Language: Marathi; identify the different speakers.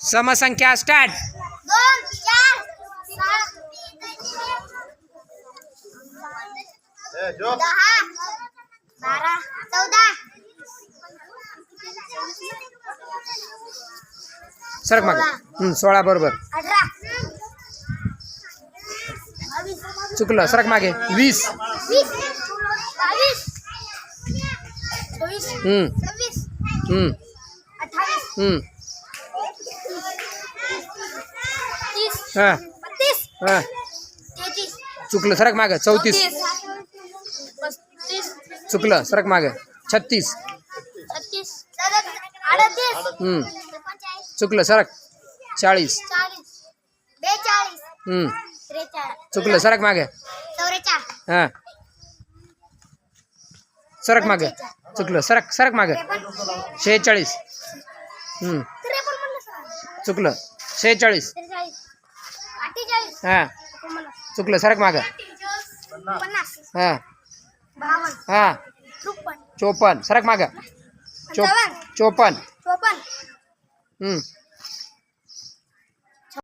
Speaker 1: समसंख्या स्टार्ट.
Speaker 2: बारा चौदा
Speaker 1: सरक मागे. सोळा बरोबर. चुकलं सरक मागे. वीस.
Speaker 2: बावीस चोवीस
Speaker 1: हं, हं,
Speaker 2: बत्तीस. तेहतीस.
Speaker 1: चुकलं सरक मागे. चौतीस.
Speaker 2: पस्तीस
Speaker 1: चुकलं सरक मागे. छत्तीस.
Speaker 2: छत्तीस. अडतीस.
Speaker 1: हं,
Speaker 2: एकोणचाळीस
Speaker 1: चुकलं सरक. चाळीस.
Speaker 2: चाळीस. बेचाळीस.
Speaker 1: हं,
Speaker 2: त्रेचाळीस.
Speaker 1: चुकलं सरक मागे.
Speaker 2: चौवेचाळीस
Speaker 1: हां. सरक मागे. चुकलं सरक सरक मागे. शेहेचाळीस. हं,
Speaker 2: त्रेपन्न म्हणलं सर.
Speaker 1: चुकलं. शेहेचाळीस. हां. चुकलं सरक मागे. हां. हां. चोपन्न. सरक मागे. चोप
Speaker 2: पंचावन्न.
Speaker 1: चोपन्न.
Speaker 2: चोपन्न.
Speaker 1: हं,